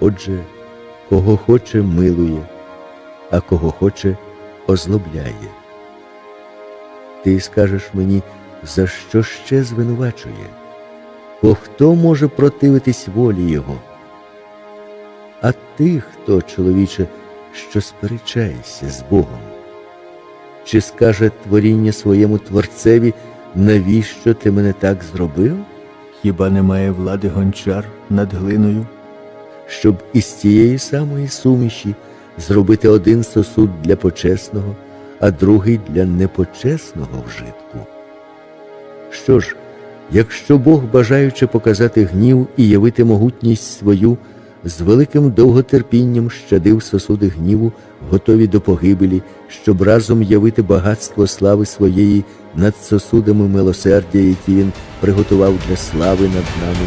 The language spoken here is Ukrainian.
Отже, кого хоче, милує, а кого хоче, озлобляє. Ти скажеш мені, за що ще звинувачує? Бо хто може противитись волі Його? А ти хто, чоловіче, що сперечаєшся з Богом? Чи скаже творіння своєму творцеві, навіщо ти мене так зробив? Хіба немає влади гончар над глиною? Щоб із цієї самої суміші зробити один сосуд для почесного, а другий для непочесного вжитку. Що ж, якщо Бог, бажаючи показати гнів і явити могутність свою, з великим довготерпінням щадив сосуди гніву, готові до погибелі, щоб разом явити багатство слави своєї над сосудами милосердя, які він приготував для слави над нами,